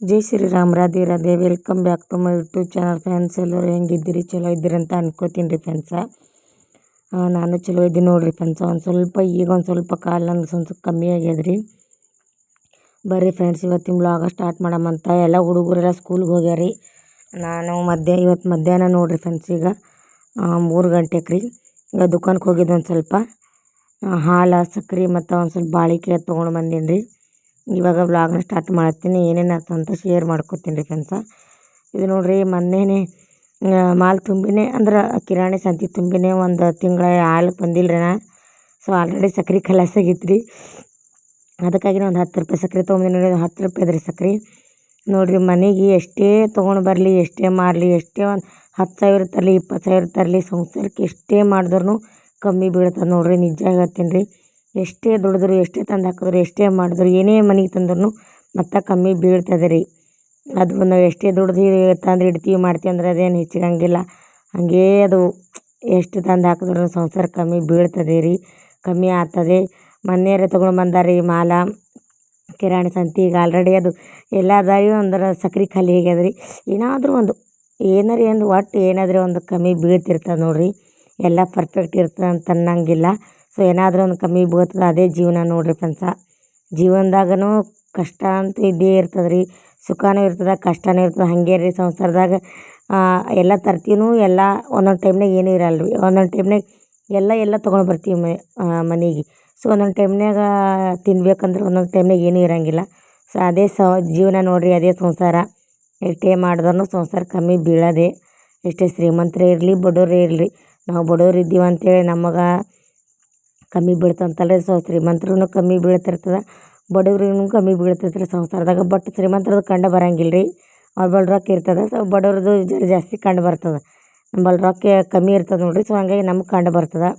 Jai Shri Ram Radhe Radhe. Welcome back to my YouTube channel friends. ಎಲ್ಲರೂ ಹೆಂಗಿದ್ದೀರಿ? ಚಲೋ ಇದ್ದೀರಿ ಅಂತ ಅನ್ಕೋತೀನಿ ರೀ ಫ್ರೆಂಡ್ಸ. ನಾನು ಚಲೋ ಇದ್ದೀನಿ ನೋಡಿರಿ ಫ್ರೆಂಡ್ಸ. ಒಂದು ಸ್ವಲ್ಪ, ಈಗ ಒಂದು ಸ್ವಲ್ಪ ಕಾಲು ನನಗೆ ಸ್ವಲ್ಪ ಕಮ್ಮಿ ಆಗ್ಯದ್ರಿ. ಬರ್ರಿ ಫ್ರೆಂಡ್ಸ್, ಇವತ್ತಿನ ಬ್ಲಾಗ ಸ್ಟಾರ್ಟ್ ಮಾಡಮಂತ ಎಲ್ಲ ಹುಡುಗರೆಲ್ಲ ಸ್ಕೂಲ್ಗೆ ಹೋಗ್ಯಾರಿ. ನಾನು ಮಧ್ಯ, ಇವತ್ತು ಮಧ್ಯಾಹ್ನ ನೋಡಿರಿ ಫ್ರೆಂಡ್ಸ್ ಈಗ. ಮೂರು ಗಂಟೆಗೆ ರೀ. ಈಗ ದುಕಾನ್ಗೆ ಹೋಗಿದ್ದು ಒಂದು ಸ್ವಲ್ಪ. ಹಾಲು, ಸಕ್ರೆ ಮತ್ತು ಒಂದು ಸ್ವಲ್ಪ ಬಾಳಿಕೆ ತೊಗೊಂಡು ಬಂದೀನಿ ರೀ ಇವಾಗ ವ್ಲಾಗ್ನ ಸ್ಟಾರ್ಟ್ ಮಾಡ್ತೀನಿ, ಏನೇನು ಆಯ್ತು ಅಂತ ಶೇರ್ ಮಾಡ್ಕೊತೀನಿ ರೀ ಫ್ರೆಂಡ್ಸ ಇದು ನೋಡಿರಿ ಮೊನ್ನೆನೇ ಮಾಲ್ ತುಂಬಿನೇ, ಅಂದ್ರೆ ಕಿರಾಣಿ ಸಂತೆ ತುಂಬಿನೇ ಒಂದು ತಿಂಗಳ ಹಾಲು ಬಂದಿಲ್ಲ ರೀ ನಾ. ಸೊ ಆಲ್ರೆಡಿ ಸಕ್ರೆ ಖಲಾಸ್ ಆಗೈತೆ ರೀ ಅದಕ್ಕಾಗಿ ಒಂದು ಹತ್ತು ರೂಪಾಯಿ ಸಕ್ರೆ ತೊಗೊಂಬಂದಿನಿ ಹತ್ತು ರೂಪಾಯಿ ರೀ ಸಕ್ರೆ. ನೋಡಿರಿ ಮನೆಗೆ ಎಷ್ಟೇ ತೊಗೊಂಡು ಬರಲಿ, ಎಷ್ಟೇ ಮಾರಲಿ, ಎಷ್ಟೇ ಒಂದು ಹತ್ತು ಸಾವಿರ ತರಲಿ, ಇಪ್ಪತ್ತು ಸಾವಿರ ತರಲಿ, ಸಂಸಾರಕ್ಕೆ ಎಷ್ಟೇ ಮಾಡಿದ್ರೂ ಕಮ್ಮಿ ಬೀಳ್ತದೆ ನೋಡಿರಿ, ನಿಜ ಹೇಳ್ತೀನಿ ರೀ ಎಷ್ಟೇ ದುಡಿದ್ರು, ಎಷ್ಟೇ ತಂದು ಹಾಕಿದ್ರು, ಎಷ್ಟೇ ಮಾಡಿದ್ರು, ಏನೇ ಮನೆಗೆ ತಂದ್ರೂ ಮತ್ತೆ ಕಮ್ಮಿ ಬೀಳ್ತದೆ ರೀ. ಅದು ನಾವು ಎಷ್ಟೇ ದುಡಿದು ತಂದು ಇಡ್ತೀವಿ, ಮಾಡ್ತೀವಿ ಅಂದ್ರೆ ಅದೇನು ಹೆಚ್ಚಿಗಂಗಿಲ್ಲ. ಹಾಗೇ ಅದು ಎಷ್ಟು ತಂದು ಹಾಕಿದ್ರು ಸಂಸಾರ ಕಮ್ಮಿ ಬೀಳ್ತದೆ ರೀ, ಕಮ್ಮಿ ಆಗ್ತದೆ. ಮೊನ್ನೆಯೇ ತೊಗೊಂಡು ಬಂದಾರೆ ರೀ ಮಾಲ, ಕಿರಾಣಿ ಸಂತೆ, ಈಗ ಆಲ್ರೆಡಿ ಅದು ಎಲ್ಲ ಅದಾರಿ ಅಂದ್ರೆ ಸಕ್ರೆ ಖಾಲಿ ಆಗ್ಯದ ರೀ. ಏನಾದರೂ ಒಂದು, ಏನಾರ ಒಂದು ಒಟ್ಟು ಏನಾದರೂ ಒಂದು ಕಮ್ಮಿ ಬೀಳ್ತಿರ್ತದೆ ನೋಡಿರಿ. ಎಲ್ಲ ಪರ್ಫೆಕ್ಟ್ ಇರ್ತದೆ ಅಂತ ಅನ್ನಂಗಿಲ್ಲ. ಸೊ ಏನಾದರೂ ಒಂದು ಕಮ್ಮಿ ಬೀಳ್ತದೆ ಅದೇ ಜೀವನ ನೋಡಿರಿ ಫ್ರೆಂಡ್ಸ. ಜೀವನದಾಗನೂ ಕಷ್ಟ ಅಂತ ಇದ್ದೇ ಇರ್ತದೆ ರೀ ಸುಖನೂ ಇರ್ತದೆ, ಕಷ್ಟನೂ ಇರ್ತದೆ. ಹಾಗೆ ರೀ ಸಂಸಾರದಾಗ ಎಲ್ಲ ತರ್ತೀನೂ ಎಲ್ಲ ಒಂದೊಂದು ಟೈಮ್ನಾಗ ಏನೂ ಇರಲ್ಲ ರೀ ಒಂದೊಂದು ಟೈಮ್ನಾಗ ಎಲ್ಲ ಎಲ್ಲ ತೊಗೊಂಡು ಬರ್ತೀವಿ ಮನೆಗೆ. ಸೊ ಒಂದೊಂದು ಟೈಮ್ನಾಗ ತಿನ್ಬೇಕಂದ್ರೆ ಒಂದೊಂದು ಟೈಮ್ನಾಗ ಏನೂ ಇರೋಂಗಿಲ್ಲ. ಸೊ ಅದೇ ಸ, ಜೀವನ ನೋಡಿರಿ, ಅದೇ ಸಂಸಾರ. ಎಷ್ಟೇ ಮಾಡಿದ್ರೂ ಸಂಸಾರ ಕಮ್ಮಿ ಬೀಳೋದೇ, ಎಷ್ಟೇ ಶ್ರೀಮಂತರೇ ಇರಲಿ, ಬಡವರೇ ಇರಲಿ, ನಾವು ಬಡವ್ರು ಇದ್ದೀವಿ ಅಂತೇಳಿ ನಮಗೆ ಕಮ್ಮಿ ಬೀಳ್ತಂತಲ್ಲ ಸೊ ಶ್ರೀಮಂತ್ರೂ ಕಮ್ಮಿ ಬೀಳ್ತಿರ್ತದೆ, ಬಡವ್ರಿಗೂ ಕಮ್ಮಿ ಬೀಳ್ತೈತೆ ರೀ ಸಂಸಾರದಾಗ. ಬಟ್ ಶ್ರೀಮಂತ್ರದ್ದು ಕಂಡು ಬರಂಗಿಲ್ಲ ರೀ ಅವ್ರ ಬಳಿ ರೊಕ್ಕ ಇರ್ತದೆ ಸೊ ಬಡವ್ರದ್ದು ಜರ ಜಾಸ್ತಿ ಕಂಡು ಬರ್ತದೆ. ನಂಬಳಿ ರೊಕ್ಕ ಕಮ್ಮಿ ಇರ್ತದೆ ನೋಡಿರಿ. ಸೊ, ಹಂಗಾಗಿ ನಮ್ಗೆ ಕಂಡು ಬರ್ತದೆ.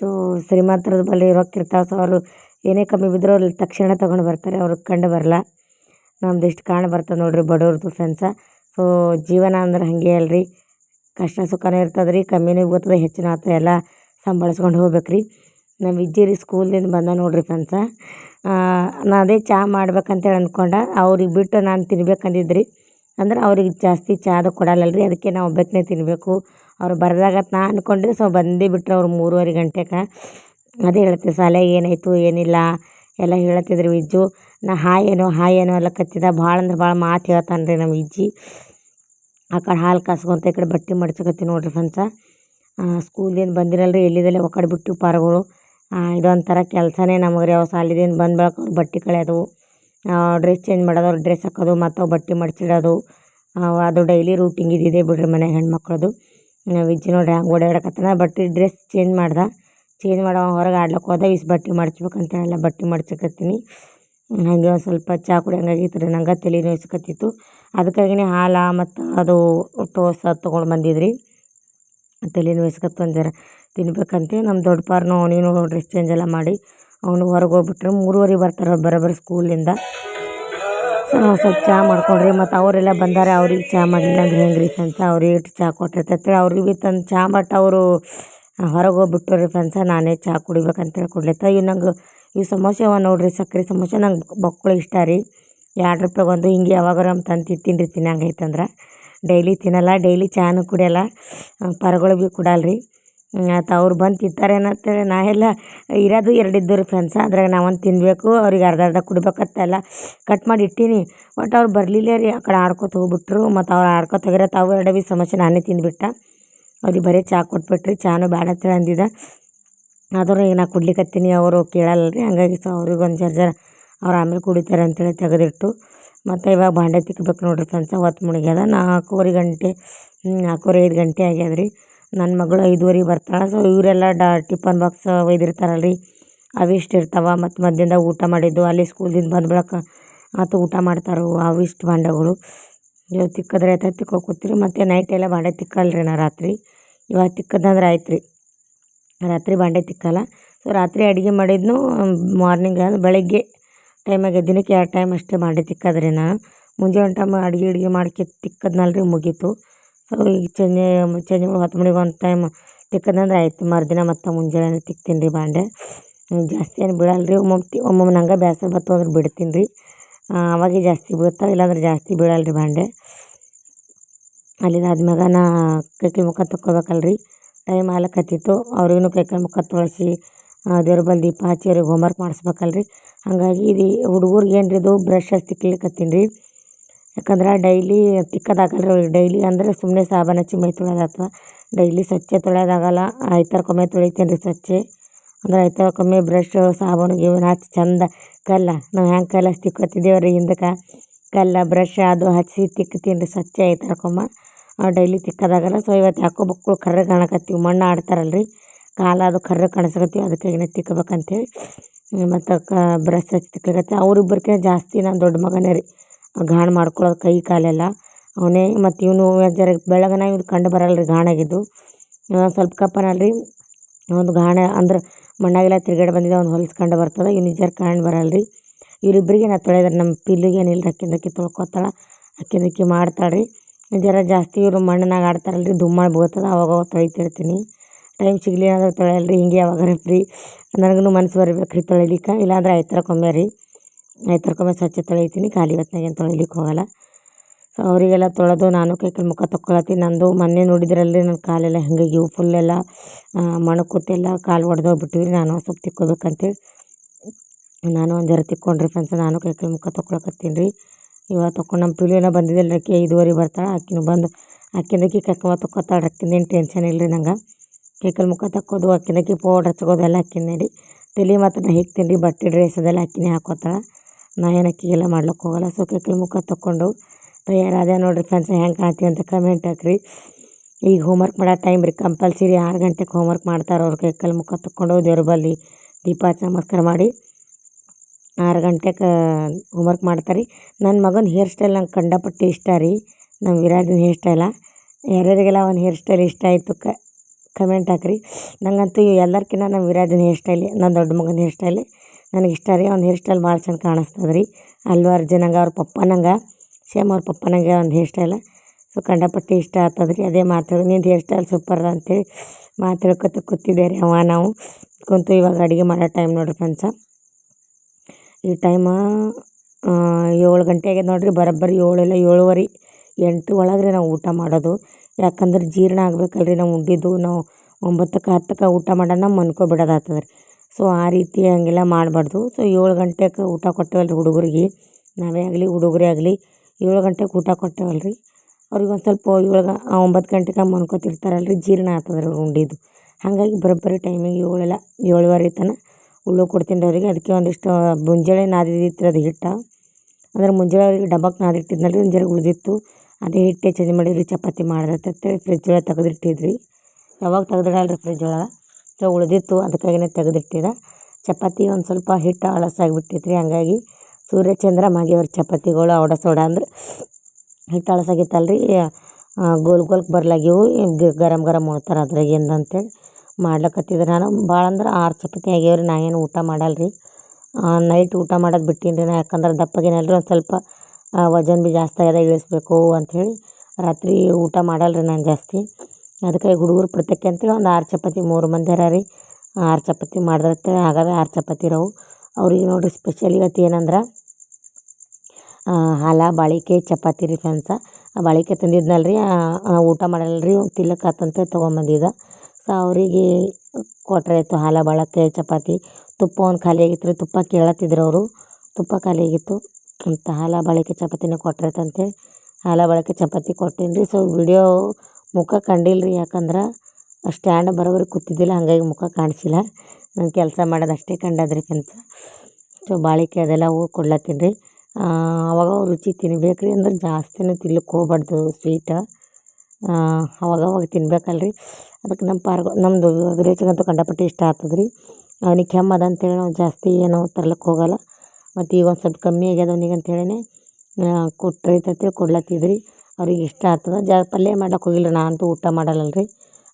ಸೊ, ಶ್ರೀಮಂತ್ರದ ಬಳಿ ರೊಕ್ಕ ಇರ್ತಾವೆ. ಸೊ, ಅವರು ಏನೇ ಕಮ್ಮಿ ಬಿದ್ದರೂ ಅಲ್ಲಿ ತಕ್ಷಣ ತೊಗೊಂಡು ಬರ್ತಾರೆ. ಅವ್ರಿಗೆ ಕಂಡು ಬರಲ್ಲ ನಮ್ದು ಇಷ್ಟು ಕಾಣ ಬರ್ತದೆ ನೋಡಿರಿ ಬಡವ್ರದ್ದು ಫ್ರೆಂಡ್ಸ ಸೊ, ಜೀವನ ಅಂದ್ರೆ ಹಾಗೆ ಅಲ್ರಿ. ಕಷ್ಟ ಸುಖನೇ ಇರ್ತದೆ ರೀ ಕಮ್ಮಿನೂ ಬರ್ತದೆ ಹೆಚ್ಚಿನ ಆತ ಎಲ್ಲ ಸಂಭಾಳಿಸ್ಕೊಂಡು ಹೋಗ್ಬೇಕು ರೀ ನಮ್ಮ ವಿಜ್ಜಿ ರೀ ಸ್ಕೂಲಿಂದ ಬಂದ ನೋಡಿರಿ ಫ್ರೆಂಡ್ಸ ನಾ ಅದೇ ಚಹಾ ಮಾಡ್ಬೇಕಂತೇಳಿ ಅಂದ್ಕೊಂಡೆ ಅವ್ರಿಗೆ ಬಿಟ್ಟು ನಾನು ತಿನ್ಬೇಕು ರೀ ಅಂದ್ರೆ ಅವ್ರಿಗೆ ಜಾಸ್ತಿ ಚಹಾದು ಕೊಡಲ್ಲ ರೀ ಅದಕ್ಕೆ ನಾವು ಒಬ್ಬಾಕಿನೇ ತಿನ್ನಬೇಕು ಅವ್ರು ಬರ್ದಾಗ ನಾ ಅಂದ್ಕೊಂಡಿದ್ದೆ ಸೊ ಬಂದೇ ಬಿಟ್ರು ಅವ್ರು ಮೂರುವರೆ ಗಂಟೆಗೆ ಅದೇ ಹೇಳ್ತೆ ಸಾಲೆ, ಏನಾಯಿತು, ಏನಿಲ್ಲ? ಎಲ್ಲ ಹೇಳತ್ತಿದ್ರು ವಿಜ್ಜು. ನಾ ಹಾಯ್ ಏನೋ ಹಾಯ್ ಏನೋ ಅಲ್ಲಕತ್ತಿದ್ದ ಭಾಳ ಅಂದ್ರೆ ಭಾಳ ಮಾತು ಹೇಳ್ತಾನೆ ರೀ ನಮ್ಮ ವಿಜ್ಜಿ. ಆ ಕಡೆ ಹಾಲು ಕಾಸ್ಕೊಂತ ಈ ಕಡೆ ಬಟ್ಟೆ ಮಡ್ಚಕತ್ತೀನಿ ನೋಡ್ರಿ ಫ್ರೆಂಡ್ಸ ಸ್ಕೂಲಿಂದ ಬಂದಿರಲ್ಲ ರೀ ಎಲ್ಲಿದೆಲ್ಲ ಒಕ್ಕಡೆ ಬಿಟ್ಟು ಪಾರಗಳು. ಇದೊಂಥರ ಕೆಲಸನೇ ನಮಗೆ ರೀ. ಅವು ಶಾಲಿದಿಂದ ಬಂದ ಬಳಿಕ ಅವ್ರ ಬಟ್ಟೆ ಕಳೆಯೋದು ಡ್ರೆಸ್ ಚೇಂಜ್ ಮಾಡೋದು, ಅವ್ರ ಡ್ರೆಸ್ ಹಾಕೋದು, ಮತ್ತು ಅವು ಬಟ್ಟೆ ಮಡ್ಚಿಡೋದು. ಅದು ಡೈಲಿ ರೂಟಿಂಗ್ ಇದಿದೆ ಬಿಡ್ರಿ ಮನೆ ಹೆಣ್ಮಕ್ಳದು. ವಿಜ್ಜಿ ನೋಡ್ರಿ ಹಂಗೆ ಓಡಾಡಕತ್ತಾನ. ಬಟ್ಟೆ ಡ್ರೆಸ್ ಚೇಂಜ್ ಮಾಡ್ದ. ಚೇಂಜ್ ಮಾಡೋ ಹೊರಗೆ ಆಡ್ಲಿಕ್ಕೆ ಹೋದ, ಇಸ್ ಬಟ್ಟೆ ಮಡ್ಚ್ಬೇಕಂತೇಳಿ ಎಲ್ಲ ಬಟ್ಟೆ ಮಡ್ಚಕತ್ತೀನಿ ಹಾಗೆ ಒಂದು ಸ್ವಲ್ಪ ಚಾ ಕುಡಿಯಂಗಾಗಿತ್ತು ರೀ, ನಂಗೆ ತಲೆ ನೋಯ್ಸಕತ್ತಿತ್ತು. ಅದಕ್ಕಾಗಿನೇ ಹಾಲು ಮತ್ತು ಅದು ಟೋಸ್ ತೊಗೊಂಡು ಬಂದಿದ್ರಿ. ತಲೆ ನೋಯಿಸ್ಕತ್ತು ಜರ ತಿನ್ಬೇಕಂತ. ನಮ್ಮ ದೊಡ್ಡಪ್ಪಾರ್ನು ಅವನೇನು ಡ್ರೆಸ್ ಚೇಂಜ್ ಎಲ್ಲ ಮಾಡಿ ಅವನು ಹೊರಗೆ ಹೋಗ್ಬಿಟ್ರೆ. ಮೂರುವರೆ ಬರ್ತಾರೆ ಬರೋಬ್ಬರಿ ಸ್ಕೂಲಿಂದ ಸೊ ನಾವು ಸ್ವಲ್ಪ ಚಹಾ ಮಾಡ್ಕೊಂಡ್ರಿ. ಮತ್ತು ಅವರೆಲ್ಲ ಬಂದಾರೆ, ಅವ್ರಿಗೆ ಚಹಾ ಮಾಡಲಿಲ್ಲ ಅಂದ್ರೆ ಹೆಂಗೆ ರೀ ಫ್ರೆಂಡ್ಸ ಅವ್ರಿಗೆ ಇಟ್ಟು ಚಹಾ ಕೊಟ್ಟಿರ್ತೈತೆ ಅವ್ರಿಗೆ ಭೀ ತಂದು ಚಹಾ ಬಟ್ ಅವರು ಹೊರಗೆ ಹೋಗ್ಬಿಟ್ಟು ರೀ ಫ್ರೆಂಡ್ಸ ನಾನೇ ಚಹಾ ಕುಡಿಬೇಕಂತೇಳಿ ಕೊಡ್ಲತ್ತ ಇವು ನಂಗೆ ಈ ಸಮೋಸೆ ಅವ ನೋಡಿರಿ ಸಕ್ಕರೆ ಸಮೋಸೆ ನಂಗೆ ಮಕ್ಕಳು ಇಷ್ಟ ರೀ. ಎರಡು ರೂಪಾಯಿ ಒಂದು, ಹಿಂಗೆ ಯಾವಾಗಾರ ತಂದು ತಿನ್ರಿ ರೀ ತಿನ್ನಂಗೈತಂದ್ರೆ ಡೈಲಿ ತಿನ್ನಲ್ಲ ಡೈಲಿ ಚಹಾನು ಕುಡಿಯಲ್ಲ. ಪರಗಳು ಭೀ ಕೊಡಲ್ಲ ರೀ ಮತ್ತು ಅವ್ರು ಬಂದು ತಿಂತಾರೆ ಅಂತೇಳಿ ನಾ ಎಲ್ಲ ಇರೋದು ಎರಡು ಇದ್ದು ರೀ ಫ್ರೆಂಡ್ಸ ಅದ್ರಾಗ ನಾ ಒಂದು ತಿನ್ನಬೇಕು ಅವ್ರಿಗೆ ಅರ್ಧ ಅರ್ಧ ಕುಡ್ಬೇಕತ್ತಲ್ಲ. ಕಟ್ ಮಾಡಿ ಇಟ್ಟೀನಿ. ಒಟ್ಟು ಅವ್ರು ಬರಲಿಲ್ಲ ರೀ, ಆ ಕಡೆ ಆಡ್ಕೊತ ಹೋಗ್ಬಿಟ್ರು. ಮತ್ತು ಅವ್ರು ಆಡ್ಕೊತ ಹೋಗ್ಯಾರ, ತಾವು ಎರಡು ಬಿ ಸಮಸ್ಯೆ ನಾನೇ ತಿಂದ್ಬಿಟ್ಟ. ಅವ್ರಿಗೆ ಬರೀ ಚಹಾ ಕೊಟ್ಬಿಟ್ರಿ ಚಹಾನೂ ಬೇಡ ಅಂತೇಳಿ ಅಂದಿದ್ದ ಆದರೂ ಈಗ ನಾ ಕುಡ್ಲಿಕತ್ತೀನಿ ಅವರು ಕೇಳಲ್ಲ ರೀ. ಹಂಗಾಗಿ ಸೊ ಅವ್ರಿಗೆ ಒಂದು ಅವ್ರು ಆಮೇಲೆ ಕುಡಿತಾರೆ ಅಂತೇಳಿ ತೆಗೆದಿಟ್ಟು. ಮತ್ತು ಇವಾಗ ಬಾಂಡೆ ತಿಕ್ಕಬೇಕು ನೋಡಿರಿ ಫ್ರೆಂಡ್ಸ ಹೊತ್ತು ಮುಳುಗ್ಯದ ನಾಲ್ಕೂವರೆ ಗಂಟೆ ನಾಲ್ಕೂವರೆ ಐದು ಗಂಟೆ ಆಗ್ಯದ ರೀ ನನ್ನ ಮಗಳು ಐದುವರೆಗೆ ಬರ್ತಾಳೆ ಸೊ ಇವರೆಲ್ಲ ಡಾ, ಟಿಫನ್ ಬಾಕ್ಸ್ ಒಯ್ದಿರ್ತಾರಲ್ಲ ರೀ ಅವಿಷ್ಟು ಇರ್ತಾವೆ, ಮತ್ತು ಮಧ್ಯಾಹ್ನದಾಗ ಊಟ ಮಾಡಿದ್ದು, ಅಲ್ಲಿ ಸ್ಕೂಲ್ದಿಂದ ಬಂದ ಬಳಕ ಆತ ಊಟ ಮಾಡ್ತಾರೆ ಅವಿಷ್ಟು ಭಾಂಡೆಗಳು ಇವಾಗ ತಿಕ್ಕದ್ರೆ ಆಯ್ತು, ತಿಕ್ಕೋ ಕೂತ್ರಿ, ಮತ್ತು ನೈಟ್ ಎಲ್ಲ ಬಾಂಡೆ ತಿಕ್ಕಲ್ಲ ರೀ ನಾ ರಾತ್ರಿ. ಇವಾಗ ತಿಕ್ಕದಂದ್ರೆ ಆಯ್ತು ರೀ ರಾತ್ರಿ ಭಾಂಡೆ ತಿಕ್ಕಲ್ಲ. ಸೊ ರಾತ್ರಿ ಅಡುಗೆ ಮಾಡಿದ್ನು ಮಾರ್ನಿಂಗ್ ಬೆಳಗ್ಗೆ ಟೈಮಾಗೆ ದಿನಕ್ಕೆ ಎರಡು ಟೈಮ್ ಅಷ್ಟೇ ಬಾಂಡೆ ತಿಕ್ಕದ್ರಿ ನಾನು ಮುಂಜಾನೆ ಟೈಮ್ ಅಡುಗೆ ಅಡುಗೆ ಮಾಡ್ಕೆ ರೀ ಮುಗೀತು. ಸೊ ಈಗ ಹತ್ತು ಮಣಿಗೆ ಒಂದು ಟೈಮ್ ತಿಕ್ಕದಂದ್ರೆ ಆಯ್ತು ಮರುದಿನ ಮತ್ತು ಮುಂಜಾನೆ ತಿಕ್ತೀನಿ ರೀ ಬಾಂಡೆ. ಜಾಸ್ತಿ ಏನು ಬೀಳಲ್ಲ ರೀ ಒಮ್ಮೊಮ್ಮೆ ಒಮ್ಮೊಮ್ಮೆ ನಂಗೆ ಬೇಸರ ಬತ್ತು ಅಂದ್ರೆ ಬಿಡ್ತೀನಿ ರೀ ಅವಾಗೆ ಜಾಸ್ತಿ ಬೀಳ್ತಾವೆ, ಇಲ್ಲಾಂದ್ರೆ ಜಾಸ್ತಿ ಬೀಳಲ್ಲ ರೀ ಬಾಂಡೆ. ಅಲ್ಲಿಂದ ಆದ್ಮ್ಯಾಗ ನಾ ಕೈಕಾಲು ಮುಖ ತೊಕ್ಕೊಬೇಕಲ್ರಿ. ಟೈಮ್ ಆಗ್ಲಕತ್ತಿತ್ತು ಅವ್ರಿಗೂ ಕೈಕಾಲು ಮುಖ ತೊಳಸಿ ದೇವ್ರ ಬಂದು ದೀಪ ಹಚ್ಚಿ ಅವ್ರಿಗೆ ಹೋಮ್ವರ್ಕ್ ಮಾಡಿಸ್ಬೇಕಲ್ರಿ. ಹಾಗಾಗಿ ಇದು ಹುಡುಗರಿಗೆ ಏನು ರೀ ಇದು ಬ್ರಷ್ ಹಚ್ಚಿ ತಿಕ್ಲಿಕತ್ತೀನಿ ರೀ ಯಾಕಂದ್ರೆ ಡೈಲಿ ತಿಕ್ಕದಾಗಲ್ಲ ರೀ, ಡೈಲಿ ಅಂದರೆ ಸುಮ್ಮನೆ ಸಾಬೂನು ಹಚ್ಚಿ ಮೈ ತೊಳೆಯೋದಾಗ್ತದೆ ಡೈಲಿ ಸ್ವಚ್ಛ ತೊಳೆಯೋದಾಗಲ್ಲ ಐತರ್ಕೊಮ್ಮೆ ತೊಳಿತೀನಿ ರೀ ಸ್ವಚ್ಛ. ಅಂದ್ರೆ ಐತರ್ಕೊಮ್ಮೆ ಬ್ರಷ್ ಸಾಬೂನು, ಗೀಬೂನು ಹಚ್ಚಿ ಚಂದ ಕಲ್ಲ, ನಾವು ಹ್ಯಾಂಗೆ ಕಲ್ಲ ತಿಕ್ಕೊತಿದ್ದೇವೆ ರೀ ಹಿಂದಕ್ಕೆ? ಕಲ್ಲ ಬ್ರಷ್ ಅದು ಹಚ್ಚಿ ತಿಕ್ತೀನಿ ರೀ ಸ್ವಚ್ಛ ಐತರ್ಕೊಮ್ಮ ಡೈಲಿ ತಿಕ್ಕೋದಾಗಲ್ಲ, ಸೊ ಇವತ್ತು ಯಾಕೋ ಮಕ್ಕಳು ಕರ್ರ ಕಾಣಕತ್ತೀವಿ, ಮಣ್ಣು ಆಡ್ತಾರಲ್ಲ ಕಾಲ ಅದು ಕರ್ರ ಕಾಣಿಸ್ಕೊತೀವಿ ಅದಕ್ಕೆ ಅದಕ್ಕಾಗಿನೇ ತಿಕ್ಕಬೇಕಂತೇಳಿ. ಮತ್ತು ಕ ಬ್ರಷ್ ಹಚ್ಚಿ ತಿಕ್ಕತ್ತೆ ಅವ್ರಿಬ್ಬರ್ಕಿಂತ ಜಾಸ್ತಿ ನಾನು ದೊಡ್ಡ ಮಗನೇ ರೀ. ಗಾಣ ಮಾಡ್ಕೊಳ್ಳೋದು ಕೈ ಕಾಲೆಲ್ಲ. ಅವನೇ ಮತ್ತು ಇವನು ಜರ ಬೆಳ್ಳಗನ ಇವ್ನು ಕಂಡು ಬರಲ್ಲ ರೀ ಘಾಣಾಗಿದ್ದು ಸ್ವಲ್ಪ ಕಪ್ಪನಲ್ಲ ರೀ ಒಂದು ಗಾಣ ಅಂದ್ರೆ ಮಣ್ಣಾಗೆಲ್ಲ ತಿರ್ಗಾಡಿ ಬಂದಿದ್ದ ಅವ್ನು ಹೊಲಿಸ್ಕೊಂಡು ಕಂಡು ಬರ್ತದೆ ಇವ್ನಿಗೆ ಜರ ಕಂಡು ಬರಲ್ಲ ರೀ ಇವರಿಬ್ಬರಿಗೆ ನಾ ತೊಳೆದ್ರೆ ನಮ್ಮ ಪಿಲ್ಲಿಗೆ ಏನಿಲ್ಲ ರೀ ಆಕಿಂದ ಅಕ್ಕಿ ತೊಳ್ಕೊತಾಳೆ ಅಕ್ಕಿಂದಕ್ಕಿ ಮಾಡ್ತಾಳೆ ರೀ ಜರ ಜಾಸ್ತಿ ಇವರು ಮಣ್ಣಾಗ ಆಡ್ತಾರಲ್ಲ ರೀ ದುಮ್ಮಾ ಬೀಳ್ತದೆ ಅವಾಗ ತೊಳಿತಿರ್ತೀನಿ. ಟೈಮ್ ಸಿಗಲಿ ಅಂದ್ರೆ ತೊಳೆಯಲ್ಲ ರೀ ಹಿಂಗೆ ಯಾವಾಗಾರ ಫ್ರೀ ನನಗೂ ಮನ್ಸು ಬರ್ಬೇಕು ರೀ ತೊಳಿಲಿಕ್ಕೆ, ಇಲ್ಲಾಂದ್ರೆ ಐತರಕ್ಕೊಮ್ಮೆ ರೀ ಐತರಕ್ಕೊಮ್ಮೆ ಸ್ವಚ್ಛ ತೊಳಿತೀನಿ ಖಾಲಿ ಏನು ತೊಳಿಲಿಕ್ಕೆ ಹೋಗಲ್ಲ ಸೊ ಅವರಿಗೆಲ್ಲ ತೊಳೆದು ನಾನು ಕೈಕಾಲು ಮುಖ ತೊಕ್ಕೊಳತ್ತೀನಿ ನಂದು ಮೊನ್ನೆ ನೋಡಿದ್ರಲ್ಲಿ ನನ್ನ ಕಾಲೆಲ್ಲ ಹೆಂಗಾಗಿವು ಫುಲ್ ಎಲ್ಲ ಮಣ್ಣು ಕೂತೆಲ್ಲ ಕಾಲು ಒಡೆದೋಗ್ಬಿಟ್ಟಿವಿ ರೀ ನಾನು ಸ್ವಲ್ಪ ತಿಕ್ಕೋಬೇಕಂತೇಳಿ, ನಾನು ಒಂದು ಜರ ತಿಕ್ಕೊಂಡ್ರಿ ಫ್ರೆಂಡ್ಸ್ ನಾನು ಕೈಕಾಲು ಮುಖ ತೊಕ್ಕೊಳಕತ್ತೀನಿ. ರೀ ಇವಾಗ ತೊಗೊಂಡು ನಮ್ಮ ಪಿಲಿನ ಬಂದಿದ್ದಿಲ್ಲ ರೀ ಐದುವರೆ ಬರ್ತಾಳೆ ಆಕಿನೂ ಬಂದು ಕೈಕಾಲು ತೊಕ್ಕೊತಾಳೆ ಆಕಿಂದ ಏನು ಟೆನ್ಷನ್ ಇಲ್ಲ ರೀ ನಂಗೆ ಕೈಕಾಲು ಮುಖ ತಕ್ಕೋದು ಆಕಿಂದ ಆಕಿ ಪೌಡ್ರ್ ಹಚ್ಕೋದೆಲ್ಲ ಅಕ್ಕಿನೇ ರೀ ತಲೆ ಮಾತ್ರ ತಿನ್ನಿರಿ ರೀ, ಬಟ್ಟೆ ಡ್ರೆಸ್ ಅದೆಲ್ಲ ಆಕಿನೇ ಹಾಕ್ಕೋತಾಳೆ ನಾ ಏನು ಆಕಿಗೆಲ್ಲ ಮಾಡ್ಲಿಕ್ಕೆ ಹೋಗಲ್ಲ. ಸೊ ಕೈಕಾಲು ಮುಖ ತೊಕ್ಕೊಂಡು ತಯಾರಾದೆ ನೋಡಿರಿ ಫ್ರೆಂಡ್ಸ್ ಹೆಂಗೆ ಕಾಣ್ತೀವಿ ಅಂತ ಕಮೆಂಟ್ ಹಾಕ್ರಿ. ಈಗ ಹೋಮ್ವರ್ಕ್ ಮಾಡೋ ಟೈಮ್ ರೀ ಕಂಪಲ್ಸರಿ ಆರು ಗಂಟೆಗೆ ಹೋಮ್ವರ್ಕ್ ಮಾಡ್ತಾರೆ ಅವ್ರು. ಕೈಕಲ್ಲಿ ಮುಖ ತೊಕ್ಕೊಂಡು ದೇವ್ರ ಬಲ್ಲಿ ದೀಪ ನಮಸ್ಕಾರ ಮಾಡಿ. ಆರು ಗಂಟೆಗೆ ಹೋಮ್ವರ್ಕ್ ಮಾಡ್ತಾರೆ. ರೀ ನನ್ನ ಮಗನ ಹೇರ್ ಸ್ಟೈಲ್ ನಂಗೆ ಕಂಡಪಟ್ಟು ಇಷ್ಟ ರೀ. ನಮ್ಮ ವಿರಾಜಿನ ಹೇರ್ ಸ್ಟೈಲ ಯಾರ್ಯಾರಿಗೆಲ್ಲ ಅವ್ನ ಹೇರ್ ಸ್ಟೈಲ್ ಇಷ್ಟ ಆಯಿತು ಕಮೆಂಟ್ ಹಾಕ್ರಿ. ನಂಗಂತೂ ಎಲ್ಲರ್ಕಿನ್ನ ನಮ್ಮ ವಿರಾಜನ ಹೇರ್ ಸ್ಟೈಲ್ ನನ್ನ ದೊಡ್ಡ ಮಗನ ಹೇರ್ ಸ್ಟೈಲೇ ನನಗೆ ಇಷ್ಟ ರೀ ಒಂದು ಹೇರ್ ಸ್ಟೈಲ್ ಭಾಳ ಚಂದ ಕಾಣಿಸ್ತದೆ ರೀ ಅಲ್ಲು ಅರ್ಜುನಂಗೆ ಅವ್ರ ಪಪ್ಪನಂಗೆ ಸೇಮ್ ಅವ್ರ ಪಪ್ಪನಂಗೆ ಒಂದು ಹೇರ್ ಸ್ಟೈಲ ಸೊ ಕಂಡಪಟ್ಟೆ ಇಷ್ಟ ಆಗ್ತದೆ ರೀ ಅದೇ ಮಾತಾಡೋದು ನಿಂದು ಹೇರ್ ಸ್ಟೈಲ್ ಸೂಪರ್ ಅಂತೇಳಿ ಮಾತಾಡ್ಕೊತ ಕೂತಿದ್ದೆ ರೀ ಅವ, ನಾವು. ಕುಂತು ಇವಾಗ ಅಡುಗೆ ಮಾಡೋ ಟೈಮ್ ನೋಡಿರಿ ಫ್ರೆಂಡ್ಸ ಈ ಟೈಮ ಏಳು ಗಂಟೆ ಆಗ್ಯದ ನೋಡಿರಿ, ಬರೋಬ್ಬರಿ ಏಳಿಲ್ಲ ಏಳುವರೆ, ಎಂಟು ಒಳಗೆ ರೀ ನಾವು ಊಟ ಮಾಡೋದು. ಯಾಕಂದ್ರೆ ಜೀರ್ಣ ಆಗ್ಬೇಕಲ್ರಿ, ನಾವು ಉಂಡಿದ್ದು, ನಾವು ಒಂಬತ್ತಕ್ಕೆ ಹತ್ತಕ್ಕೆ ಊಟ ಮಾಡೋಣ, ಮನ್ಕೋ ರೀ ಸೊ ಆ ರೀತಿ ಹಂಗೆಲ್ಲ ಮಾಡಬಾರ್ದು. ಸೊ ಏಳು ಗಂಟೆಗೆ ಊಟ ಕೊಟ್ಟೇವಲ್ಲ ಹುಡುಗರಿಗೆ. ನಾವೇ ಆಗಲಿ, ಹುಡುಗರೇ ಆಗಲಿ, ಏಳು ಗಂಟೆಗೆ ಊಟ ಕೊಟ್ಟೇವಲ್ಲ ರೀ ಅವ್ರಿಗೆ ಒಂದು ಸ್ವಲ್ಪ ಏಳು ಒಂಬತ್ತು ಗಂಟೆಗೆ ಮನ್ಕೊತಿರ್ತಾರಲ್ಲ ರೀ ಜೀರ್ಣ ಆಗ್ತದೆ ರೀ ಉಂಡಿದ್ದು. ಹಾಗಾಗಿ ಬರೋಬ್ಬರಿ ಟೈಮಿಗೆ ಏಳೆಲ್ಲ, ಏಳುವರೆ ತನ ಉಳ್ಳು ಕೊಡ್ತೀನಿ ಅವರಿಗೆ. ಅದಕ್ಕೆ ಒಂದಿಷ್ಟು ಮುಂಜಾನೆ ನಾದಿದ್ದಿತ್ತು ಅದು ಹಿಟ್ಟು. ಅಂದ್ರೆ ಮುಂಜಾನೆ ಅವ್ರಿಗೆ ಡಬ್ಬಕ್ಕೆ ನಾದಿಟ್ಟಿದ್ನಲ್ಲ ರೀ ಒಂದು ಉಳಿದಿತ್ತು. ಅದೇ ಹಿಟ್ಟೆ ಚೇಂಜ್ ಮಾಡಿದ್ರಿ, ಚಪಾತಿ ಮಾಡಿದ್ರೆ ಫ್ರಿಜ್ ತೆಗೆದಿಟ್ಟಿದ್ರಿ. ಯಾವಾಗ ತೆಗ್ದಿಡಲ್ಲ ರೀ ಫ್ರಿಜ್ ಸೊ ಉಳಿದಿತ್ತು. ಅದಕ್ಕಾಗಿನೆ ತೆಗೆದಿಟ್ಟಿದ್ದೆ ಚಪಾತಿ ಒಂದು ಸ್ವಲ್ಪ ಹಿಟ್ಟು ಹಳಸಾಗಿಬಿಟ್ಟಿತ್ತು ರೀ ಹಂಗಾಗಿ ಸೂರ್ಯಚಂದ್ರ ಮಾಗಿಯವ್ರ ಚಪಾತಿಗಳು ಅವಡ ಸೋಡ ಅಂದ್ರೆ ಹಿಟ್ಟು ಹಳಸಾಗಿತ್ತಲ್ಲ ರೀ ಗೋಲ್ ಗೋಲ್ ಬರ್ಲಾಗಿವು ಗರಮ್ ಗರಮ್ ಉಣ್ತಾರೆ ಅದ್ರಾಗಿಂದ ಅಂತೇಳಿ ಮಾಡ್ಲಕತ್ತಿದ್ದೆ ನಾನು. ಭಾಳ ಅಂದ್ರೆ ಆರು ಚಪಾತಿ ಆಗ್ಯಾವ ರೀ ನಾ ಏನು ಊಟ ಮಾಡಲ್ಲ ರೀ ನೈಟ್ ಊಟ ಮಾಡೋದು ಬಿಟ್ಟೀನಿ ರೀ ನಾ. ಯಾಕಂದ್ರೆ ದಪ್ಪಗೇನಲ್ಲರೂ ಒಂದು ಸ್ವಲ್ಪ ವಜನ್ ಭೀ ಜಾಸ್ತಿ ಆಗ್ಯದ, ಇಳಿಸ್ಬೇಕು ಅಂಥೇಳಿ ರಾತ್ರಿ ಊಟ ಮಾಡಲ್ಲ ರೀ ನಾನು ಜಾಸ್ತಿ. ಅದಕ್ಕಾಗಿ ಹುಡುಗರು ಪ್ರತ್ಯೇಕ ಅಂತೇಳಿ ಒಂದು ಆರು ಚಪಾತಿ, ಮೂರು ಮಂದಿ ಅರ ರೀ. ಆರು ಚಪಾತಿ ಮಾಡಿದ್ರಂತೇಳಿ ಆಗವೇ ಆರು ಚಪಾತಿ ಇರವು ಅವ್ರಿಗೆ ನೋಡಿರಿ ಸ್ಪೆಷಲ್ ಇವತ್ತು ಏನಂದ್ರೆ ಹಾಲ, ಬಾಳಿಕೆ, ಚಪಾತಿ ರೀ ಫ್ರೆಂಡ್ಸ. ಬಾಳಿಕೆ ತಂದಿದ್ನಲ್ಲ ರೀ ಊಟ ಮಾಡಲ್ಲ ರೀ ತಿನ್ಲಿಕ್ಕೆ ಆತಂತ ತೊಗೊಂಬಂದಿದ್ದ ಸೊ ಅವರಿಗೆ ಕೊಟ್ಟರೆ ಆಯಿತು ಹಾಲ ಬಾಳಕ್ಕೆ ಚಪಾತಿ. ತುಪ್ಪ ಒಂದು ಖಾಲಿ ಆಗಿತ್ತು ರೀ, ತುಪ್ಪ ಕೇಳತ್ತಿದ್ರು ಅವರು. ತುಪ್ಪ ಖಾಲಿ ಆಗಿತ್ತು. ಅಂತ ಹಾಲ, ಬಾಳಿಕೆ, ಚಪಾತಿನೇ ಕೊಟ್ಟರೆ ಅಂತೇಳಿ ಹಾಲ, ಬಾಳಿಕೆ, ಚಪಾತಿ ಕೊಟ್ಟೀನಿ ರೀ ಸೊ ವಿಡಿಯೋ ಮುಖ ಕಂಡಿಲ್ಲ ರೀ ಯಾಕಂದ್ರೆ ಸ್ಟ್ಯಾಂಡ್ ಬರೋಬ್ಬರಿ ಕೂತಿದ್ದಿಲ್ಲ, ಹಾಗಾಗಿ ಮುಖ ಕಾಣಿಸಿಲ್ಲ. ನಾನು ಕೆಲಸ ಮಾಡೋದು ಅಷ್ಟೇ ಕಂಡದ್ರಿ ಕೆಲಸ. ಸೊ, ಬಾಳಿಕೆ ಅದೆಲ್ಲ ಹೂ ಕೊಡ್ಲತ್ತೀನಿ ರೀ. ಅವಾಗ ರುಚಿ ತಿನ್ಬೇಕು ರೀ ಅಂದ್ರೆ ಜಾಸ್ತಿನೂ ತಿನ್ಲಿಕ್ಕೆ ಹೋಗ್ಬಾರ್ದು ಸ್ವೀಟ ಅವಾಗ ಅವಾಗ ತಿನ್ಬೇಕಲ್ಲ ರೀ ಅದಕ್ಕೆ ನಮ್ಮ ಪಾರ್ಗ ನಮ್ಮದು ವಿರೇಚಗಂತೂ ಕಂಡಪಟ್ಟಿ ಇಷ್ಟ ಆಗ್ತದೆ ರೀ ಅವ್ನಿಗೆ ಕೆಮ್ಮು ಅದ ಅಂತೇಳಿ ನಾವು ಜಾಸ್ತಿ ಏನೋ ತರ್ಲಿಕ್ಕೆ ಹೋಗಲ್ಲ. ಮತ್ತು ಈಗ ಒಂದು ಸ್ವಲ್ಪ ಕಮ್ಮಿ ಆಗ್ಯದ ಅವ್ನಿಗೆ ಅಂತೇಳಿನೇ ಕೊಟ್ಟರೆ ಆಯ್ತಂತೇಳಿ ಕೊಡ್ಲತ್ತಿದ್ರಿ. ಅವ್ರಿಗೆ ಇಷ್ಟ ಆಗ್ತದೆ. ಜಾ, ಪಲ್ಯ ಮಾಡಕ್ಕೆ ಹೋಗಿಲ್ಲ ರೀ ನಾನಂತೂ ಊಟ ಮಾಡಲ್ಲಲ್ಲ ರೀ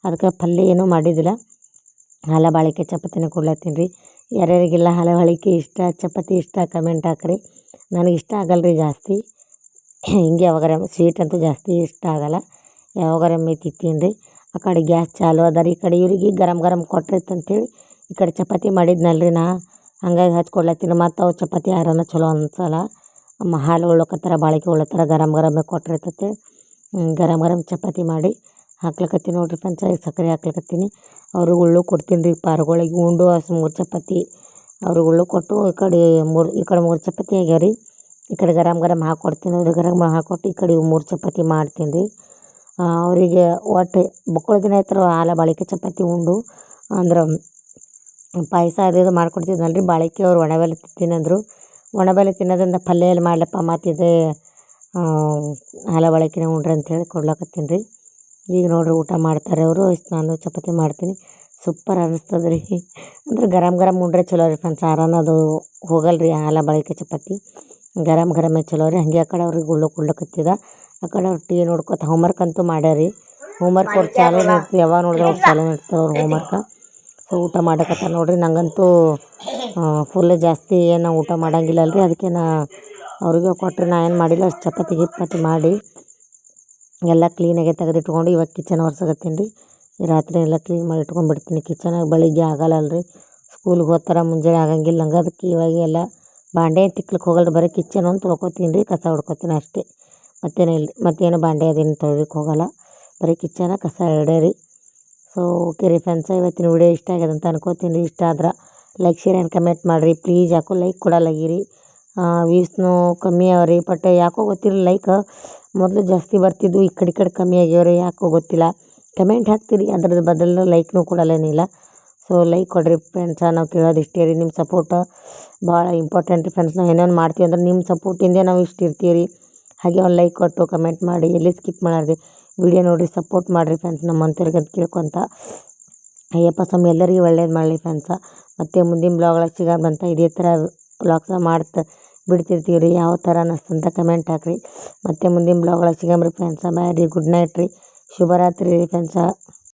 ಅದಕ್ಕೆ ಪಲ್ಯ ಏನೂ ಮಾಡಿದ್ದಿಲ್ಲ. ಹಾಲ, ಬಾಳಿಕೆ, ಚಪಾತಿನೇ ಕೊಡ್ಲತ್ತೀನಿ ರೀ ಯಾರ್ಯಾರಿಗೆಲ್ಲ ಹಾಲ, ಬಾಳಿಕೆ ಇಷ್ಟ, ಚಪಾತಿ ಇಷ್ಟ ಕಮೆಂಟ್ ಹಾಕ್ರಿ. ನನಗೆ ಇಷ್ಟ ಆಗಲ್ಲ ರೀ ಜಾಸ್ತಿ. ಹಿಂಗೆ ಯಾವಾಗಾರ ಸ್ವೀಟ್ ಅಂತೂ ಜಾಸ್ತಿ ಇಷ್ಟ ಆಗಲ್ಲ. ಯಾವಾಗಾರ ತಿಂತೀನಿ. ರೀ ಆ ಕಡೆ ಗ್ಯಾಸ್ ಚಾಲು ಅದ ರೀ. ಈ ಕಡೆ ಇವ್ರಿಗೆ ಗರಮ್ ಗರಮ್ ಕೊಟ್ರಾಯ್ತು ಅಂತೇಳಿ ಈ ಕಡೆ ಚಪಾತಿ ಮಾಡಿದ್ನಲ್ಲ ರೀ ನಾ. ಹಂಗಾಗಿ ಹಚ್ಕೊಡ್ಲತ್ತೀನಿ. ಮತ್ತು ಅವು ಚಪಾತಿ ಯಾರನ ಚಲೋ ಅನ್ಸಲ್ಲ. ಹಾಲು ಉಳ್ಳಕತ್ತರ ಬಾಳಿಕೆ ಉಳ್ಳತ್ತರ ಗರಮ್ ಗರಮ್ ಕೊಟ್ಟಿರ್ತೈತೆ. ಗರಮ್ ಗರಮ್ ಚಪಾತಿ ಮಾಡಿ ಹಾಕ್ಲಕತ್ತೀನಿ ನೋಡಿರಿ ಫ್ರೆಂಡ್ಸ್ ಸಕ್ಕರೆ ಹಾಕ್ಲಕತ್ತೀನಿ. ಅವ್ರಿಗೆ ಉಳ್ಳು ಕೊಡ್ತೀನಿ ರೀ ಪಾರ್ಗಳಿಗೆ, ಉಂಡು, ಹಸು ಮೂರು ಚಪಾತಿ. ಅವ್ರಿಗೆ ಉಳ್ಳು ಕೊಟ್ಟು ಈ ಕಡೆ ಮೂರು, ಈ ಕಡೆ ಮೂರು ಚಪಾತಿ ಆಗ್ಯಾವ ರೀ. ಈ ಕಡೆ ಗರಮ್ ಗರಮ್ ಹಾಕ್ಕೊಡ್ತೀನಿ ಅವ್ರಿಗೆ ಗರಮ್ ಹಾಕ್ಕೊಟ್ಟು ಈ ಕಡೆ ಮೂರು ಚಪಾತಿ ಮಾಡ್ತೀನಿ ರೀ. ಅವರಿಗೆ ಒಟ್ಟು ಬಕ್ಕಳು ದಿನ ಆಯ್ತು ಹಾಲು ಬಾಳಿಕೆ ಚಪಾತಿ ಉಂಡು. ಅಂದ್ರೆ ಪಾಯಸ ಅದು ಇದು ರೀ ಬಾಳಿಕೆ ಅವ್ರು ಒಣಬೆಲ್ಲ ತಿನ್ನಂದ್ರು ಒಣಬೆಲ್ಲ ತಿನ್ನೋದ್ರಿಂದ ಪಲ್ಯ ಎಲ್ಲಿ ಮಾಡ್ಲಪ್ಪ ಮತ್ತು ಇದೇ ಹಾಲು ಬಾಳಿಕೆನೇ ಉಂಡ್ರಿ ಅಂಥೇಳಿ ಕೊಡ್ಲಕತ್ತೀನಿ ರೀ. ಈಗ ನೋಡ್ರಿ ಊಟ ಮಾಡ್ತಾರೆ ಅವರು, ಇಷ್ಟು ನಾನು ಚಪಾತಿ ಮಾಡ್ತೀನಿ. ಸೂಪರ್ ಅನ್ನಿಸ್ತದೆ ರೀ ಅಂದ್ರೆ ಗರಮ್ ಗರಮ್ ಉಂಡ್ರೆ ಚಲೋ ರೀ ಫ್ರೆಂಡ್ಸ್. ಅದು ಹೋಗಲ್ಲ ರೀ ಹಾಲ ಬಳಕೆ ಚಪಾತಿ. ಗರಮ್ ಗರಮೇ ಚಲೋ ರೀ. ಹಂಗೆ ಆ ಕಡೆ ಅವ್ರಿಗೆ ಗುಳ್ಳು ಕೊಡ್ಲಕತ್ತಿದ. ಆ ಕಡೆ ಅವ್ರು ಟಿ ವಿ ನೋಡ್ಕೊತ ಹೋಮ್ವರ್ಕ್ ಅಂತೂ ಮಾಡ್ಯಾರ. ಹೋಮ್ವರ್ಕ್ ಅವ್ರು ಚಾಲು ಇರ್ತದೆ ಯಾವಾಗ ನೋಡಿದ್ರೆ ಅವ್ರು ಚಾಲು ಇರ್ತದೆ ಅವ್ರು ಹೋಮ್ವರ್ಕ ಸೊ ಊಟ ಮಾಡಕತ್ತಾರ ನೋಡಿರಿ. ನನಗಂತೂ ಫುಲ್ ಜಾಸ್ತಿ ಏನು ಊಟ ಮಾಡಂಗಿಲ್ಲ ಅಲ್ರಿ ಅದಕ್ಕೆ ನಾ ಅವ್ರಿಗೆ ಕೊಟ್ಟರೆ ನಾ ಏನು ಮಾಡಿಲ್ಲ. ಅಷ್ಟು ಚಪಾತಿ ಗಿಪಾತಿ ಮಾಡಿ ಎಲ್ಲ ಕ್ಲೀನಾಗೆ ತೆಗೆದಿಟ್ಕೊಂಡು ಇವಾಗ ಕಿಚನ್ ಒರ್ಸಕತ್ತೀನಿ ರೀ. ರಾತ್ರಿ ಎಲ್ಲ ಕ್ಲೀನ್ ಮಾಡಿ ಇಟ್ಕೊಂಡ್ಬಿಡ್ತೀನಿ. ಕಿಚನಾಗ ಬೆಳಿಗ್ಗೆ ಆಗಲ್ಲ ಅಲ್ರಿ ಸ್ಕೂಲ್ಗೆ ಹೋಗ್ತಾರ ಮುಂಜಾನೆ ಆಗಂಗಿಲ್ಲ. ನಂಗೆ ಅದಕ್ಕೆ ಇವಾಗ ಎಲ್ಲ ಬಾಂಡೆ ತಿಕ್ಲಿಕ್ಕೆ ಹೋಗಲ್ಲ ಬರೀ ಕಿಚನ್ ಒಂದು ತೊಳ್ಕೊತೀನಿ ರೀ. ಕಸ ಹೊಡ್ಕೊತೀನಿ ಅಷ್ಟೇ. ಮತ್ತೇನು ಇಲ್ಲ ಮತ್ತೇನು ಬಾಂಡೆ ಅದೇನು ತೊಳಿಲಿಕ್ಕೆ ಹೋಗಲ್ಲ. ಬರೀ ಕಿಚನ ಕಸ ಎರಡೇ ರೀ. ಸೊ, ಓಕೆ ರೀ ಫ್ರೆಂಡ್ಸ ಇವತ್ತಿನ ವಿಡಿಯೋ ಇಷ್ಟ ಆಗ್ಯದ ಅಂತ ಅನ್ಕೋತೀನಿ ರೀ. ಇಷ್ಟ ಆದ್ರೆ ಲೈಕ್ ಶೇರ್ ಆ್ಯಂಡ್ ಕಮೆಂಟ್ ಮಾಡಿರಿ. ಪ್ಲೀಸ್ ಯಾಕೋ ಲೈಕ್ ಕೊಡಲ್ಲಾಗಿರಿ ವ್ಯೂಸ್ನೂ ಕಮ್ಮಿ ಅವ ರೀ ಬಟ್ ಯಾಕೋ ಗೊತ್ತಿಲ್ಲ ಲೈಕ್ ಮೊದಲು ಜಾಸ್ತಿ ಬರ್ತಿದ್ದು ಈ ಕಡೆ ಕಡೆ ಕಮ್ಮಿ ಆಗ್ಯಾವ ರೀ ಯಾಕೋ ಗೊತ್ತಿಲ್ಲ. ಕಮೆಂಟ್ ಹಾಕ್ತೀರಿ ಅದ್ರದ್ದು ಬದಲು ಲೈಕ್ನೂ ಕೊಡಲ್ಲೇನಿಲ್ಲ ಸೊ ಲೈಕ್ ಕೊಡಿರಿ ಫ್ರೆಂಡ್ಸ ನಾವು ಕೇಳೋದು ಇಷ್ಟೇ ರೀ. ನಿಮ್ಮ ಸಪೋರ್ಟ್ ಭಾಳ ಇಂಪಾರ್ಟೆಂಟ್ ರೀ ಫ್ರೆಂಡ್ಸ್ ನಾವು ಏನೇನು ಮಾಡ್ತೀವಿ ಅಂದ್ರೆ ನಿಮ್ಮ ಸಪೋರ್ಟಿಂದೇ ನಾವು ಇಷ್ಟು ಇರ್ತೀವಿ ರೀ. ಹಾಗೆ ಒಂದು ಲೈಕ್ ಕೊಟ್ಟು ಕಮೆಂಟ್ ಮಾಡಿ. ಎಲ್ಲಿ ಸ್ಕಿಪ್ ಮಾಡಾರ್ದೆ? ವಿಡಿಯೋ ನೋಡಿರಿ ಸಪೋರ್ಟ್ ಮಾಡಿರಿ ಫ್ರೆಂಡ್ಸ್, ನಮ್ಮ ಅಂತ ಕೇಳ್ಕೊತ. ಅಯ್ಯಪ್ಪ ಸ್ವಾಮಿ, ಎಲ್ಲರಿಗೂ ಒಳ್ಳೇದು ಮಾಡಲಿ ಫ್ರೆಂಡ್ಸ. ಮತ್ತು ಮುಂದಿನ ಬ್ಲಾಗ್ಗಳಿಗೆ ಸಿಗೋದಂತ ಇದೇ ಥರ ಬ್ಲಾಗ್ಸ ಮಾಡ್ತಾ ಬಿಡ್ತಿರ್ತೀವಿ ರೀ ಯಾವ ಥರ ಅನ್ನಿಸ್ತಂತ ಕಮೆಂಟ್ ಹಾಕಿರಿ. ಮತ್ತು ಮುಂದಿನ ಬ್ಲಾಗ್ಗಳಿಗೆ ಸಿಗಂಬ್ರಿ ಫ್ರೆಂಡ್ಸ. ಬಾಯ್ ರೀ ಗುಡ್ ನೈಟ್ ರೀ. ಶುಭರಾತ್ರಿ ರೀ ಫ್ರೆಂಡ್ಸ.